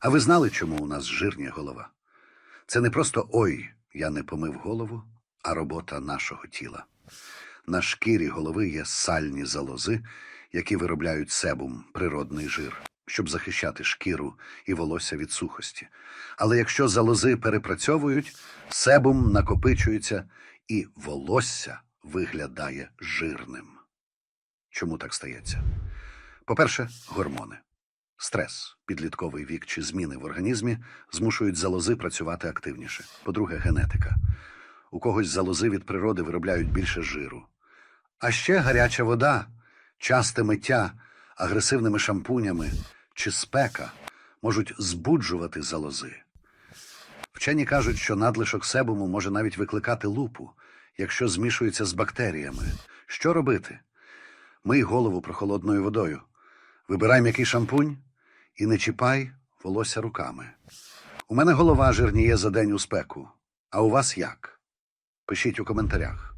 А ви знали, чому у нас жирня голова? Це не просто ой, я не помив голову, а робота нашого тіла. На шкірі голови є сальні залози, які виробляють себум, природний жир, щоб захищати шкіру і волосся від сухості. Але якщо залози перепрацьовують, себум накопичується і волосся виглядає жирним. Чому так стається? По-перше, гормони. Стрес, підлітковий вік чи зміни в організмі змушують залози працювати активніше. По-друге, генетика. У когось залози від природи виробляють більше жиру. А ще гаряча вода, часте миття, агресивними шампунями чи спека можуть збуджувати залози. Вчені кажуть, що надлишок себуму може навіть викликати лупу, якщо змішується з бактеріями. Що робити? Мий голову прохолодною водою. Вибирай м'який шампунь і не чіпай волосся руками. У мене голова жирніє за день у спеку. А у вас як? Пишіть у коментарях.